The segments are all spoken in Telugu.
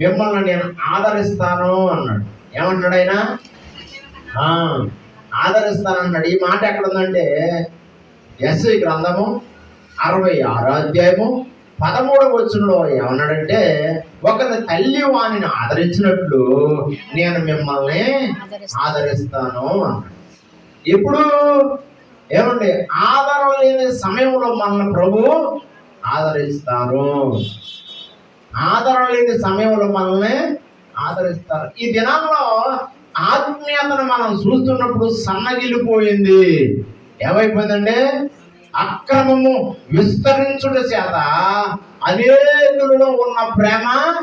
మిమ్మల్ని నేను ఆదరిస్తాను అన్నాడు. ఏమన్నాడు ఆయన? ఆదరిస్తాను ఆదరిస్తానన్నాడు. ఈ మాట ఎక్కడ ఉందంటే గ్రంథము అరవై ఆరో అధ్యాయము పదమూడవ వచ్చంలో ఏమన్నాడంటే ఒకరి తల్లి వాణిని ఆదరించినట్లు నేను మిమ్మల్ని ఆదరిస్తాను అన్నాడు. ఇప్పుడు ఏమండి? ఆధారం లేని సమయంలో మన ప్రభు ఆదరిస్తారు ఆదరణ లేని సమయంలో మనల్ని ఆదరిస్తారు. ఈ దినాల్లో ఆత్మీయతను మనం చూస్తున్నప్పుడు సన్నగిల్లిపోయింది. ఏమైపోయిందంటే అక్రమము విస్తరించుట చేత అనేకులలో ఉన్న ప్రేమ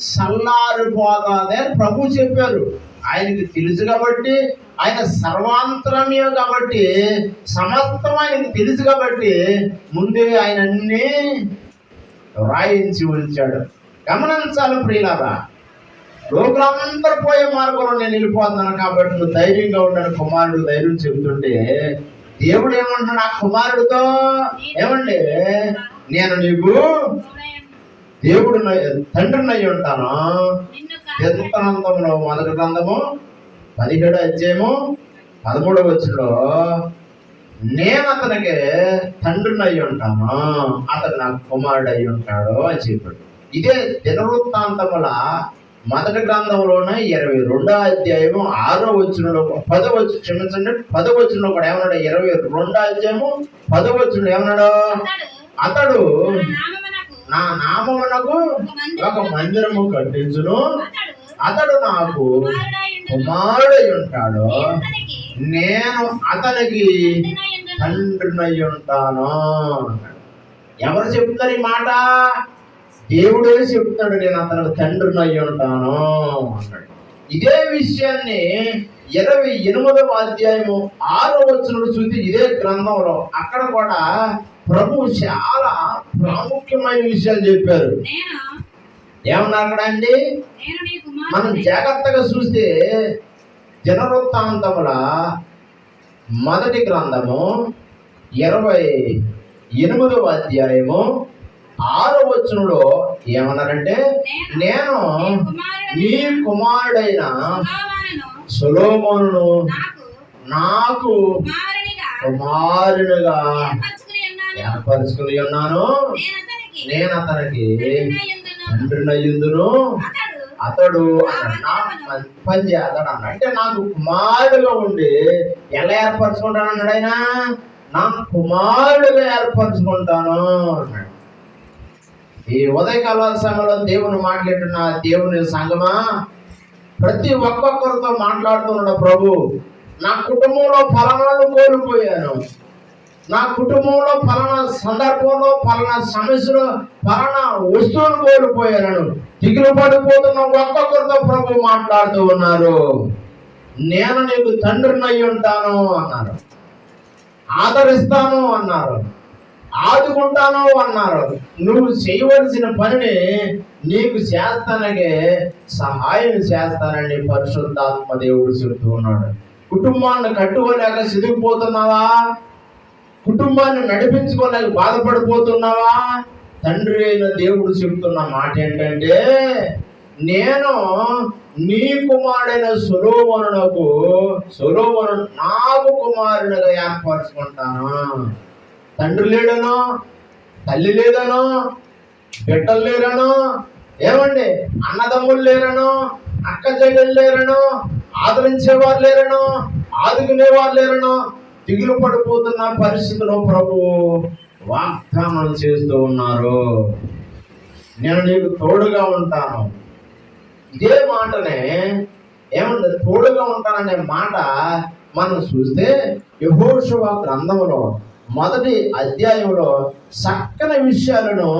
సల్లారిపోతాది అని ప్రభు చెప్పారు. ఆయనకి తెలుసు కాబట్టి ఆయన సర్వాంతరమీయ కాబట్టి సమస్తం ఆయనకి తెలుసు కాబట్టి ముందే ఆయన అన్నీ రాయించి ఉంచాడు. గమనించాలి ప్రియులారా. లోకులందరూ పోయే మార్గంలో నేను వెళ్ళిపోతున్నాను కాబట్టి నువ్వు ధైర్యంగా ఉండను కుమారుడు ధైర్యం చెబుతుంటే దేవుడు ఏమంటున్నాడు ఆ కుమారుడితో? ఏమండి? నేను నీకు దేవుడు తండ్రిని అయి ఉంటాను. ఎంతనందంలో మొదటి గ్రంథము పదిహేడు అధ్యాయము పదమూడవ వచ్చిలో నేను అతనికి తండ్రిని అయి ఉంటాను అతను నాకు కుమారుడు అయి ఉంటాడు అని చెప్పాడు. ఇదే దినవృత్తాంతముల మొదటి గ్రంథంలోనే ఇరవై రెండో అధ్యాయము ఆరో వచ్చినలో పదో వచ్చి క్షమించండి పదో వచ్చిన కూడా ఏమన్నాడు? ఇరవై రెండో అధ్యాయము పదో వచ్చిన ఏమన్నాడు? అతడు నా నామమునకు ఒక మందిరము కట్టించును. అతడు నాకు కుమారుడై ఉంటాడు నేను అతనికి తండ్రినై ఉంటాను. ఎవరు చెప్తారు ఈ మాట? దేవుడే చెప్తాడు నేను అతనికి తండ్రినై ఉంటాను అన్నాడు. ఇదే విషయాన్ని ఇరవై ఎనిమిదవ అధ్యాయము ఆరో వచ్చిన చూసి ఇదే గ్రంథంలో. అక్కడ కూడా ప్రభు చాలా ప్రాముఖ్యమైన విషయాలు చెప్పారు. నేను ఏమన్నారు అక్కడ అండి? మనం జాగ్రత్తగా చూస్తే జనవృత్తాంతముల మొదటి గ్రంథము ఇరవై ఎనిమిదవ అధ్యాయము ఆరో వచనంలో ఏమన్నారంటే నేను నీ కుమారుడైన సులోమోను నాకు కుమారునిగా ఏర్పరచుకుని ఉన్నాను. నేను అతనికి. తండ్రినయ్యుందును అతడు నా పని చేస్తాడు అన్నాడు అంటే నాకు కుమారుడుగా ఉండి ఎలా ఏర్పరచుకుంటాను అన్నాడు ఆయన? నా కుమారుడుగా ఏర్పరచుకుంటాను అన్నాడు. ఈ ఉదయకాల సమయంలో దేవుని మాట్లాడుతున్న దేవుని సంగమా? ప్రతి ఒక్కొక్కరితో మాట్లాడుతున్నాడు ప్రభు. నా కుటుంబంలో ఫలనాలు కోల్పోయాను. నా కుటుంబంలో ఫలానా సందర్భంలో ఫలానా సమస్యలో ఫలానా వస్తువులు కోల్పోయాను. దిగులు పడిపోతున్న ఒక్కొక్కరితో ప్రభు మాట్లాడుతూ ఉన్నారు. నేను నీకు తండ్రిని అయి ఉంటాను అన్నారు. ఆదరిస్తాను అన్నారు. ఆదుకుంటాను అన్నారు. నువ్వు చేయవలసిన పనిని నీకు చేస్తానగే సహాయం చేస్తానని పరిశుద్ధాత్మ దేవుడు చెబుతూ ఉన్నాడు. కుటుంబాన్ని కట్టుకోలేక సిదిగిపోతున్నావా? కుటుంబాన్ని నడిపించుకోలేక బాధపడిపోతున్నావా? తండ్రి అయిన దేవుడు చెబుతున్న మాట ఏంటంటే నేను నీ కుమారుడైన సులోవనునకు సులోవను నాకు కుమారునిగా ఏర్పరచుకుంటాను. తండ్రి లేడనో తల్లి లేదనో బిడ్డలు లేరనో ఏమండి అన్నదమ్ములు లేరనో అక్క చెల్లెలు లేరనో ఆదరించేవారు లేరనో ఆదుకునేవారు లేరనో దిగులు పడిపోతున్న పరిస్థితిలో ప్రభు వాగ్దానం చేస్తూ ఉన్నారు. నేను నీకు తోడుగా ఉంటాను. ఇదే మాటనే ఏమంటే తోడుగా ఉంటాననే మాట మనం చూస్తే యహోషువ గ్రంథంలో మొదటి అధ్యాయంలో చక్కని విషయాలను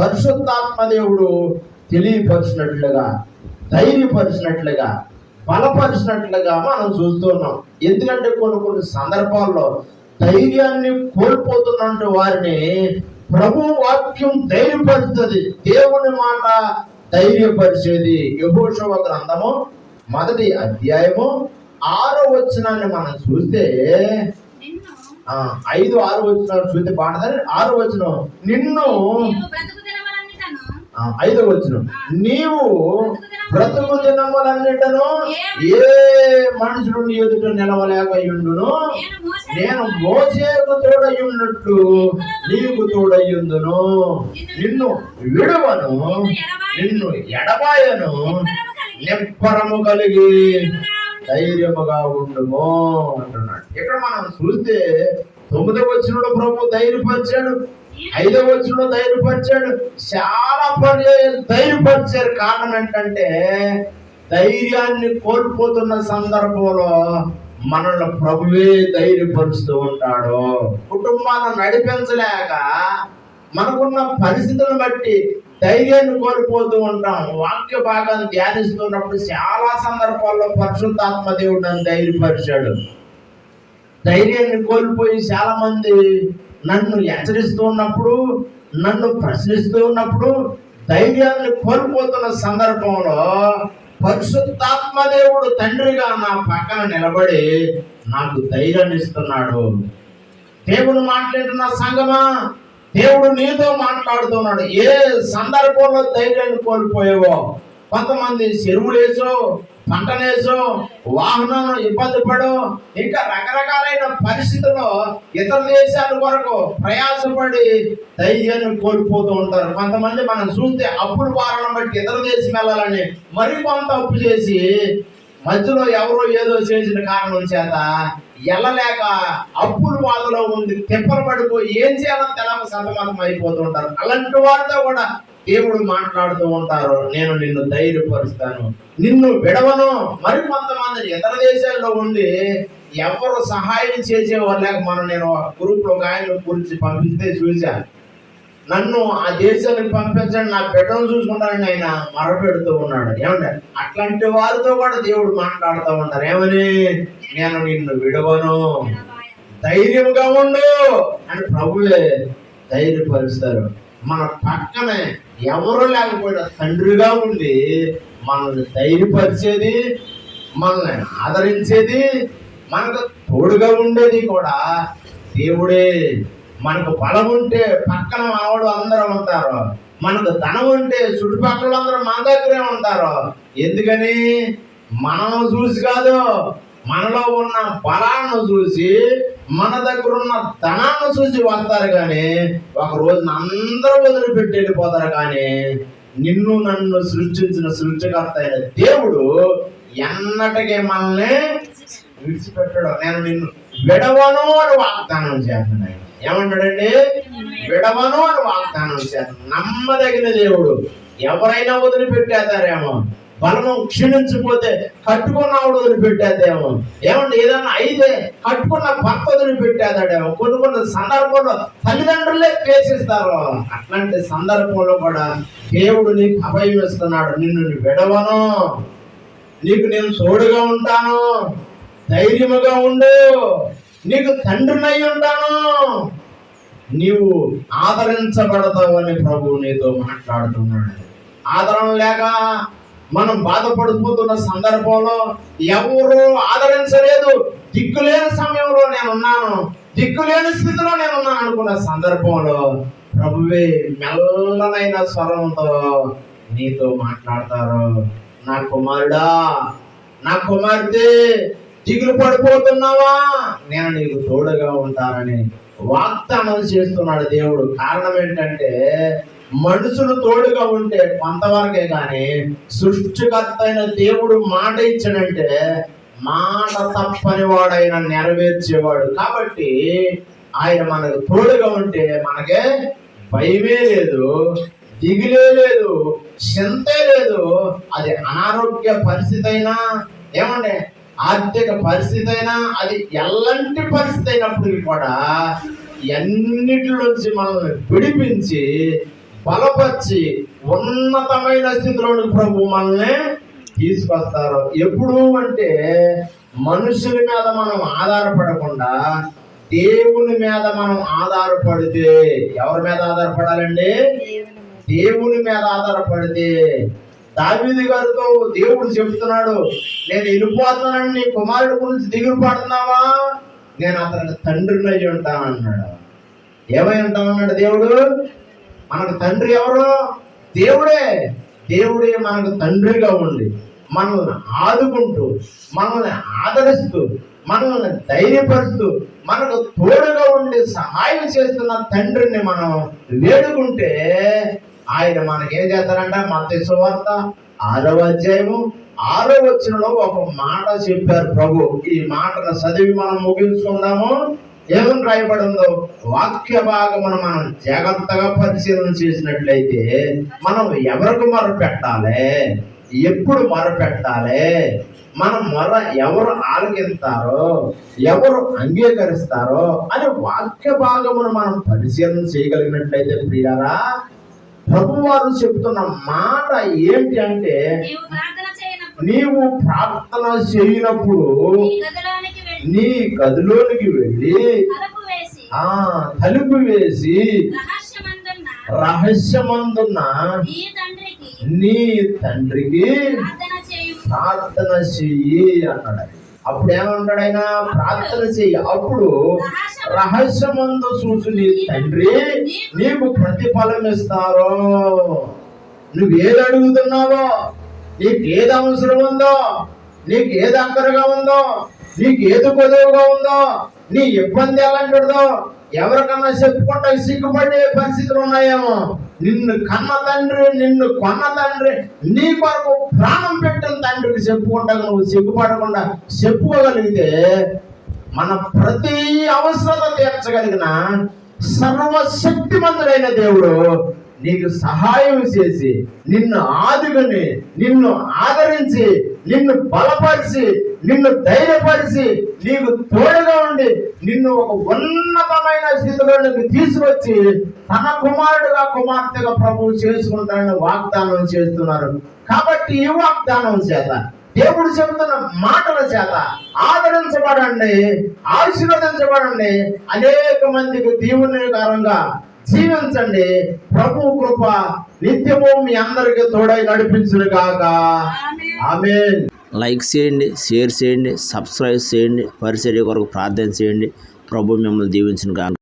పరిశుద్ధాత్మ దేవుడు తెలియపరిచినట్లుగా ధైర్యపరిచినట్లుగా బలపరిచినట్లుగా మనం చూస్తున్నాం ఎందుకంటే కొన్ని కొన్ని సందర్భాల్లో ధైర్యాన్ని కోల్పోతున్నట్టు వారిని ప్రభు వాక్యం ధైర్యపరుస్తుంది దేవుని మాట ధైర్యపరిచేది యహోషవ గ్రంథము మొదటి అధ్యాయము ఆరో వచనాన్ని మనం చూస్తే ఐదు ఆరు వచనాలు చూస్తే బాగుంటుంది. ఆరో వచనం నిన్ను ఐదో వచ్చిన నీవు బ్రతుకు దినములన్నిటను ఏ మనుషుడు నీ ఎదుట నిలవలేకయుండును నేను మోసే నేను మోసేకు తోడయున్నట్టు నీకు తోడయ్యుందును నిన్ను విడువను నిన్ను ఎడబాయను నిప్పరము కలిగి ధైర్యముగా ఉండుము అంటున్నాడు. ఇక్కడ మనం చూస్తే తొమ్మిదవ వచ్చినప్పుడు ప్రభు ధైర్యపరిచాడు ఐదవ వచ్చిన ధైర్యపరిచాడు చాలా పర్యాయాలు ధైర్యపరిచారు. కారణం ఏంటంటే ధైర్యాన్ని కోల్పోతున్న సందర్భంలో మనల్ని ప్రభువే ధైర్యపరుస్తూ ఉంటాడు. కుటుంబాలను నడిపించలేక మనకున్న పరిస్థితులను బట్టి ధైర్యాన్ని కోల్పోతూ ఉంటాం. వాక్య భాగాన్ని ధ్యానిస్తున్నప్పుడు చాలా సందర్భాల్లో పరిశుద్ధాత్మ దేవుడు నన్ను ధైర్యపరిచాడు. ధైర్యాన్ని కోల్పోయి చాలా మంది నన్ను హెచ్చరిస్తూ ఉన్నప్పుడు నన్ను ప్రశ్నిస్తూ ఉన్నప్పుడు ధైర్యాన్ని కోల్పోతున్న సందర్భంలో పరిశుద్ధాత్మ దేవుడు తండ్రిగా నా పక్కన నిలబడి నాకు ధైర్యాన్ని ఇస్తున్నాడు. దేవుడు మాట్లాడుతున్న సంగమా? దేవుడు నీతో మాట్లాడుతున్నాడు. ఏ సందర్భంలో ధైర్యాన్ని కోల్పోయావో? కొంతమంది చెరువులేసో పంటనేసో వాహనంలో ఇబ్బంది పడడం ఇంకా రకరకాలైన పరిస్థితుల్లో ఇతర దేశాల కొరకు ప్రయాసపడి ధైర్యాన్ని కోల్పోతూ ఉంటారు. కొంతమంది మనం చూస్తే అప్పుల భారం బట్టి ఇతర దేశం వెళ్ళాలని మరి కొంత అప్పు చేసి మధ్యలో ఎవరో ఏదో చేసిన కారణం చేత ఎల్లలేక అప్పుల బాధలో ఉండి తిప్పలు పడిపోయి ఏం చేయాలో తెలక సతమతం అయిపోతుంటారు అలాంటి వారితో కూడా దేవుడు మాట్లాడుతూ ఉంటారు. నేను నిన్ను ధైర్యపరుస్తాను. నిన్ను విడవను. మరి కొంతమంది ఇతర దేశాల్లో ఉండి ఎవరు సహాయం చేసేవారు లేక మనం నేను గ్రూప్లో ఒక ఆయన గురించి పంపిస్తే చూశాను. నన్ను ఆ దేశానికి పంపించండి నా బిడ్డను చూసుకుంటానని ఆయన మరపెడుతూ ఉన్నాడు. ఏమంటే అట్లాంటి వారితో కూడా దేవుడు మాట్లాడుతూ ఉంటారు. ఏమని? నేను నిన్ను విడవను. ధైర్యంగా ఉండు అని ప్రభువే ధైర్యపరుస్తారు. మన పక్కనే ఎవరు లేకపోయినా తండ్రిగా ఉండి మనల్ని ధైర్యపరిచేది మనల్ని ఆదరించేది మనకు తోడుగా ఉండేది కూడా దేవుడే. మనకు బలం ఉంటే పక్కన మావాడు అందరూ ఉంటారు. మనకు ధనం ఉంటే చుట్టుపక్కల అందరూ మన దగ్గరే ఉంటారు. ఎందుకని? మనం చూసి కాదు మనలో ఉన్న బలాన్ని చూసి మన దగ్గర ఉన్న ధనాన్ని చూసి వస్తారు కానీ ఒక రోజున అందరూ వదిలిపెట్టి వెళ్ళిపోతారు కానీ నిన్ను నన్ను సృష్టించిన సృష్టికర్త అయిన దేవుడు ఎన్నటికీ మనల్ని విడిచిపెట్టడం. నేను నిన్ను విడవను అని వాగ్దానం చేస్తున్నాను ఏమన్నాడండి విడవను అని వాగ్దానం చేస్తున్నాను నమ్మదగిన దేవుడు. ఎవరైనా వదిలిపెట్టేతారేమో బలము క్షీణించిపోతే కట్టుకున్న వదిలిపెట్టేదేమో ఏమంటే ఏదన్నా అయితే కట్టుకున్న భర్త వదిలిపెట్టేదాడేమో కొన్ని కొన్ని సందర్భంలో తల్లిదండ్రులే పేసిస్తారు అట్లాంటి సందర్భంలో కూడా దేవుడు నీకు అభయం ఇస్తున్నాడు. నిన్ను విడవను. నీకు నేను తోడుగా ఉంటాను. ధైర్యముగా ఉండు. నీకు తండ్రినై ఉంటాను. నీవు ఆదరించబడతావని ప్రభువు నీతో మాట్లాడుతున్నాడు. ఆదరణ లేక మనం బాధపడిపోతున్న సందర్భంలో ఎవరు ఆదరించలేదు. దిక్కులేని సమయంలో నేను ఉన్నాను దిక్కులేని స్థితిలో నేను ఉన్నాను అనుకున్న సందర్భంలో ప్రభువే మెల్లనైన స్వరంతో నీతో మాట్లాడతారు. నా కుమారుడా నా కుమార్తె దిగులు పడిపోతున్నావా? నేను నీకు తోడుగా ఉంటానని వాగ్దానం చేస్తున్నాడు దేవుడు. కారణం ఏంటంటే మనుషులు తోడుగా ఉంటే కొంతవరకే కానీ సృష్టికర్త అయిన దేవుడు మాట ఇచ్చాడంటే మాట తప్పని వాడైన నెరవేర్చేవాడు. కాబట్టి ఆయన మనకు తోడుగా ఉంటే మనకే భయమే లేదు దిగులే లేదు చింతే లేదు. అది అనారోగ్య పరిస్థితి అయినా ఏమంటే ఆర్థిక పరిస్థితి అయినా అది ఎలాంటి పరిస్థితి అయినప్పటికీ కూడా ఎన్నిటిలోంచి మనల్ని విడిపించి బలపరిచి ఉన్నతమైన స్థితిలోనికి ప్రభు మనల్ని తీసుకొస్తారు. ఎప్పుడు అంటే మనుషుల మీద మనం ఆధారపడకుండా దేవుని మీద మనం ఆధారపడితే ఎవరి మీద ఆధారపడాలండి? దేవుని మీద ఆధారపడితే దావీది గారితో దేవుడు చెప్తున్నాడు నేను వెళ్ళిపోతున్నానని నీ కుమారుడి గురించి దిగులు పడుతున్నావా? నేను అతని తండ్రిని ఉంటాను అన్నాడు ఏమై ఉంటామన్నాడు దేవుడు? మనకు తండ్రి ఎవరు? దేవుడే. దేవుడే మనకు తండ్రిగా ఉండి మనల్ని ఆదుకుంటూ మనల్ని ఆదరిస్తూ మనల్ని ధైర్యపరుస్తూ మనకు తోడుగా ఉండి సహాయం చేస్తున్న తండ్రిని మనం వేడుకుంటే ఆయన మనకి ఏం చేస్తారంట? మత సువార్త ఆరవ అధ్యాయము ఆరో వచ్చినలో ఒక మాట చెప్పారు ప్రభు. ఈ మాటను చదివి మనం ముగించుకుందాము. ఏమని రాయబడిందో? వాక్య భాగమును మనం జాగ్రత్తగా పరిశీలన చేసినట్లయితే మనం ఎవరికి మొర పెట్టాలి? ఎప్పుడు మొర పెట్టాలి? మనం మొర ఎవరు ఆలకిస్తారో ఎవరు అంగీకరిస్తారో? అని వాక్య భాగమును మనం పరిశీలన చేయగలిగినట్లయితే ప్రియారా ప్రభువారు చెప్తున్న మాట ఏంటి అంటే నీవు ప్రార్థన చేయనప్పుడు నీ గదిలోనికి వెళ్ళి ఆ తలుపు వేసి రహస్యమందున్న నీ తండ్రికి ప్రార్థన చేయు. ప్రార్థన చెయ్యి అన్నాడు. అప్పుడు ఏమన్నాడు ఆయన? ప్రార్థన చెయ్యి అప్పుడు రహస్యమందు చూసి నీ తండ్రి నీకు ప్రతిఫలం ఇస్తారు? నువ్వేది అడుగుతున్నావో నీకు ఏది అవసరం ఉందో? నీకు ఏది అక్కరగా ఉందో? నీకు ఏది కొదువుగా ఉందో? నీ ఇబ్బంది ఎలాంటిదో? ఎవరికన్నా చెప్పుకుంటా సిగ్గుపడే పరిస్థితులు ఉన్నాయేమో? నిన్ను కన్న తండ్రి నిన్ను కొన్న తండ్రి నీ కొరకు ప్రాణం పెట్టిన తండ్రికి చెప్పుకుంటా నువ్వు సిగ్గుపడకుండా చెప్పుకోగలిగితే మన ప్రతి అవసరం నెరవేర్చగలిగిన సర్వశక్తిమంతుడైన దేవుడు నీకు సహాయం చేసి నిన్ను ఆదుకుని నిన్ను ఆదరించి నిన్ను బలపరిచి నిన్ను ధైర్యపరిచి నీకు తోడుగా ఉండి నిన్ను ఒక ఉన్నతమైన స్థితిలోకి తీసుకొచ్చి తన కుమారుడుగా కుమార్తెగా ప్రభువు చేసుకుంటానని వాగ్దానం చేస్తున్నారు. కాబట్టి ఈ వాగ్దానం చేత దేవుడు చెబుతున్న మాటల చేత ఆదరించబడండి ఆశీర్వదించబడండి అనేక మందికి దీవునికరంగా జీవించండి. ప్రభు కృప నిత్యము మీ అందరికి తోడై నడిపించును కాక ఆమె లైక్ చేయండి షేర్ చేయండి సబ్స్క్రైబ్ చేయండి పరిచర్య కొరకు ప్రార్థన చేయండి. ప్రభు మిమ్మల్ని దీవించిన కాక